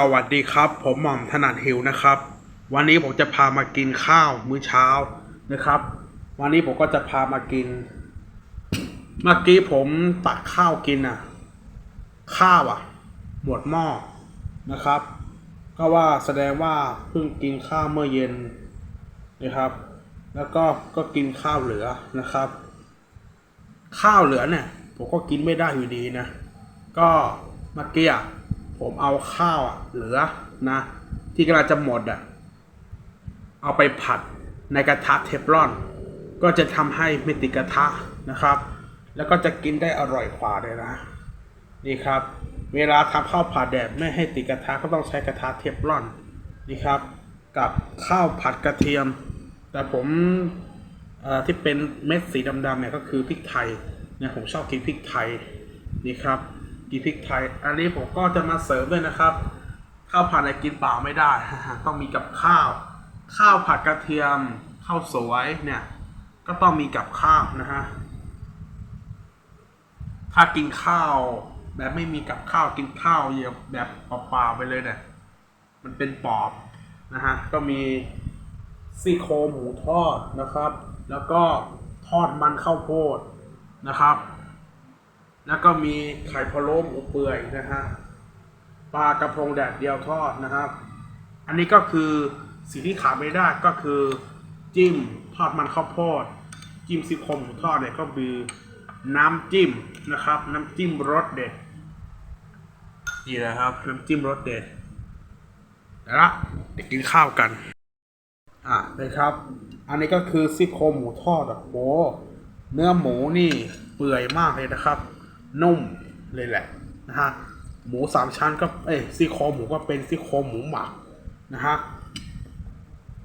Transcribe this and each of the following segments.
สวัสดีครับ ผมหม่อมถนัดหิวนะครับ วันนี้ผมจะพามากินข้าวมื้อเช้านะครับ วันนี้ผมก็จะพามากิน เมื่อกี้ผมตักข้าวกินอะ ข้าวอะ หมดหม้อนะครับ ก็ว่าแสดงว่าเพิ่งกินข้าวเมื่อเย็นนะครับ แล้วก็ก็กินข้าวเหลือนะครับ ข้าวเหลือเนี่ยผมก็กินไม่ได้อยู่ดีนะ ก็เมื่อกี้อะ ผมเอาข้าวอะเหลือนะ ที่กำลังจะหมดอะเอาไปผัดในกระทะเทฟลอน ก็จะทำให้ไม่ติดกระทะนะครับ แล้วก็จะกินได้อร่อยกว่าเลยนะ นี่ครับ เวลาทำข้าวผัดแดดไม่ให้ติดกระทะก็ต้องใช้กระทะเทฟลอนนี่ครับ กับข้าวผัดกระเทียม แต่ผมที่เป็นเม็ดสีดำๆเนี่ยก็คือพริกไทยเนี่ยผมชอบกินพริกไทยนี่ครับ กินพริกไทย อันนี้ผมก็จะมาเสริมด้วยนะครับ ข้าวผัดอะไรกินเปล่าไม่ได้ ต้องมีกับข้าว ข้าวผัดกระเทียม ข้าวสวยเนี่ย ก็ต้องมีกับข้าวนะฮะ ถ้ากินข้าวแบบไม่มีกับข้าวกินข้าวเยียแบบเปล่าๆไปเลยเนี่ย มันเป็นปอบนะฮะ ก็มีซี่โครงหมูทอดนะครับ แล้วก็ทอดมันข้าวโพดนะครับ แล้วก็มีไข่พะโล้หมูเปื่อยนะฮะปลากระพงแดดเดียวทอดนะครับ อันนี้ก็คือสิ่งที่ขาดไม่ได้ก็คือ จิ้มทอดมันข้าวโพด จิ้มซี่โครงหมูทอดเนี่ยก็คือน้ำจิ้มนะครับ น้ำจิ้มรสเด็ดนี่นะครับน้ำจิ้มรสเด็ดแล้วละเดี๋ยวกินข้าวกัน อะนะครับ อันนี้ก็คือซี่โครงหมูทอดอะโหเนื้อหมูนี่เปื่อยมากเลยนะครับ นุ่มเลยแหละนะฮะหมูสามชั้นก็เอ้ซี่โครงหมูก็เป็นซี่โครงหมูหมักนะฮะ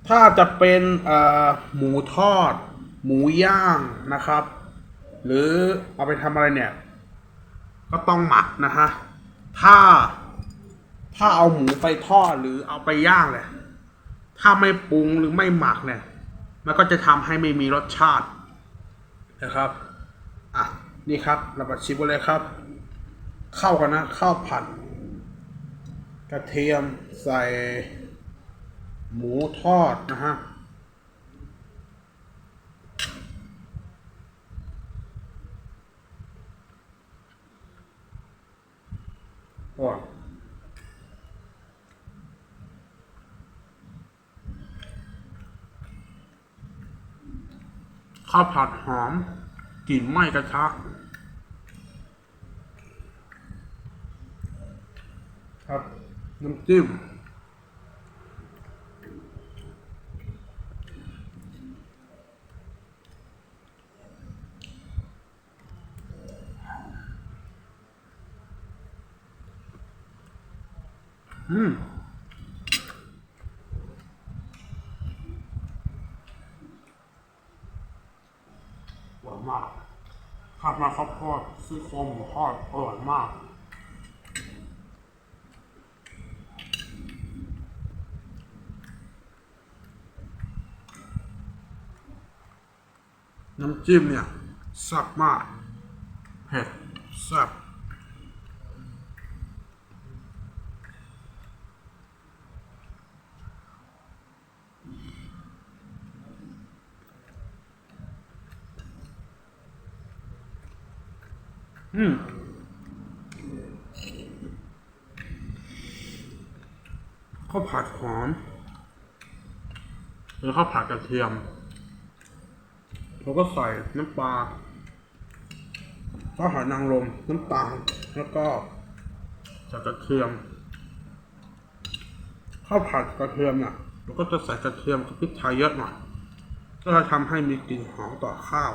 ถ้าจะเป็นเอ่อหมูทอด หมูย่างนะครับ หรือเอาไปทำอะไรเนี่ย ก็ต้องหมักนะฮะถ้าถ้าเอาหมูไปทอดหรือเอาไปย่างเลยถ้าไม่ปรุงหรือไม่หมักเนี่ย มันก็จะทำให้ไม่มีรสชาตินะครับ นี่ครับเรามาชิมกันเลยครับ เข้ากันนะข้าวผัด กระเทียมใส่ หมูทอดนะฮะโอ้ข้าวผัดหอมกลิ่นไหม้กระทะ ครับ น้ำจิ้มอืมอร่อยมากผัดมาข้าวโพดซี่โครงหมูทอดอร่อยมาก น้ำจิ้มเนี่ยแซ่บมากเผ็ดแซ่บอืมข้าวผัดหอมหรือข้าวผัดกระเทียม เราก็ใส่น้ำปลาข้าวหอยนางรมน้ำตาลแล้วก็ใส่กระเทียมข้าวผัดกระเทียมเนี่ยเราก็จะใส่กระเทียมกับพริกไทยเยอะหน่อยก็จะทำให้มีกลิ่นหอมต่อข้าว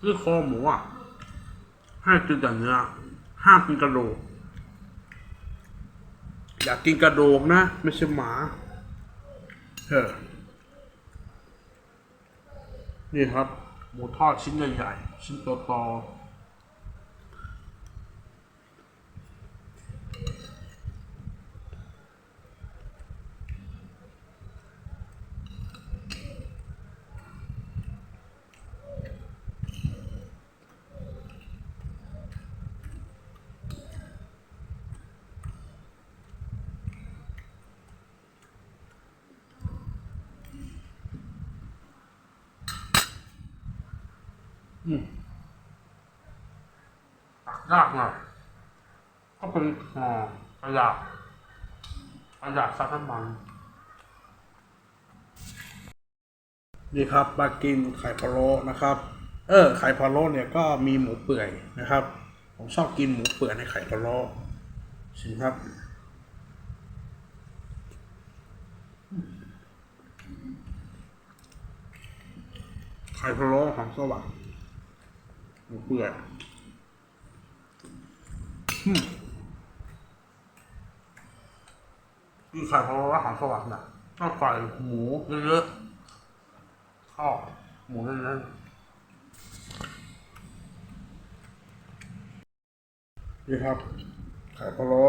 ซี่โครงหมูอะให้กินแต่เนื้อ ห้ามกินกระดูกอยากกินกระดูกนะ ไม่ใช่หมาเฮ้อนี่ครับ หมูทอดชิ้นใหญ่ๆ ชิ้นโตๆ ยากหน่อยก็เป็นห่อขยะขยะซักน้ำมันนี่ครับมากินไข่พะโล้นะครับ เออ ไข่พะโล้เนี่ยก็มีหมูเปื่อยนะครับ ผมชอบกินหมูเปื่อยในไข่พะโล้ชิมครับไข่พะโล้หอมสว่างหมูเปื่อย กินไข่พะโล้แล้วหอมสว่างนะต้องใส่หมูเยอะๆข้าวหมูเน้นๆนี่ครับ ไข่พะโล้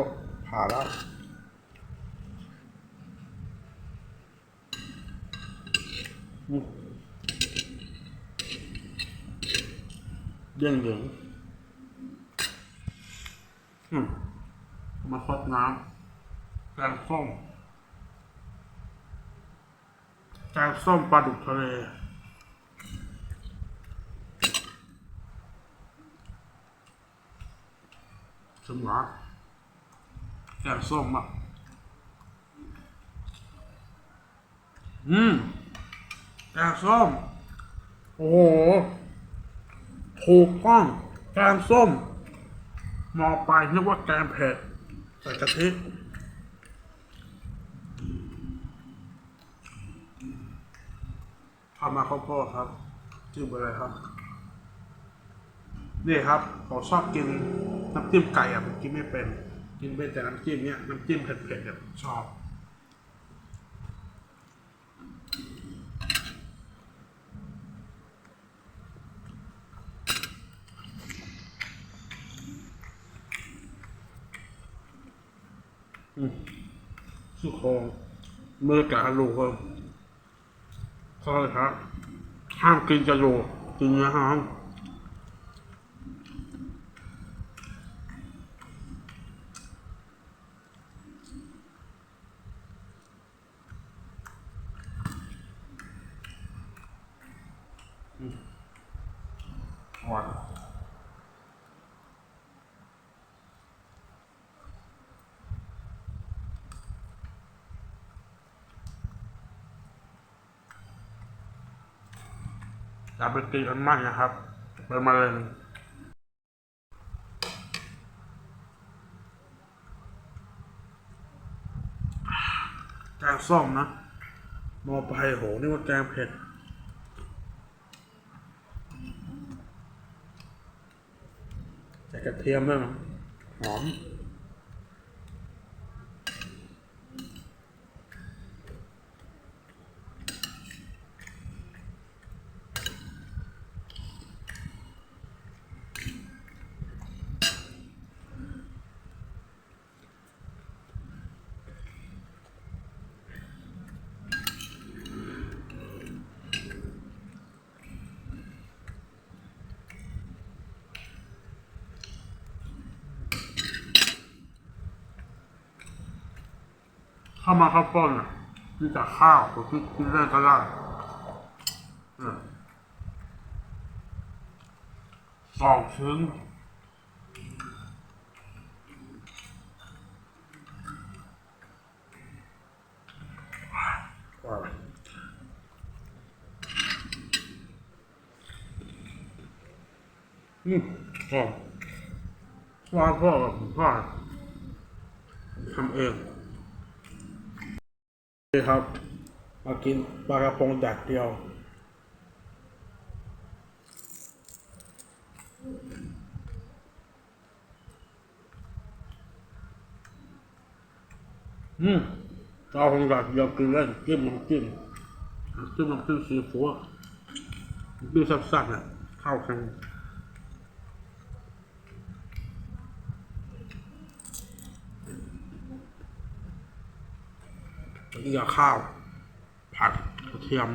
ผ่าแล้วเด้งเหลือง อืมมาซดน้ำแกงส้มแกงส้มปลาดุกทะเลสมหรอแกงส้มอะอืมแกงส้ม โอ้โห ถูกต้องแกงส้ม มองไปนึกว่าแกงเผ็ดใส่กะทิทำมาข้าวโพดครับจิ้มอะไรครับ นี่ครับผมชอบกินน้ำจิ้มไก่อะผมกินไม่เป็น กินเป็นแต่น้ำจิ้มเนี้ยน้ำจิ้มเผ็ดๆเนี่ยชอบ ซี่โครงมือกับกระดูกครับใช่ครับห้ามกินจะดูกกินเนื้อห้ามอืมหวาน อย่าไปกินกันมากนะครับเป็นมะเร็งแกงส้มนะมอไปโหนี่ว่าแกงเผ็ดใส่กระเทียมด้วยนะหอม ข้ามาข้าวต้นอะที่จากข้าวหรือที่กินเล่นก็ได้อืมสองชิ้นอืมหอมว่าพ่อกับผมพ่อทำเอง นี่ครับ มากินปลากระพงแดดเดียว อืมเราคงอยากเดียวกินเล่นจิ้มน้ำจิ้มน้ำจิ้มน้ำจิ้มซีฟู้ดน้ำจิ้มสับๆเนี่ยเข้ากัน แล้วก็ข้าว ผัดกระเทียม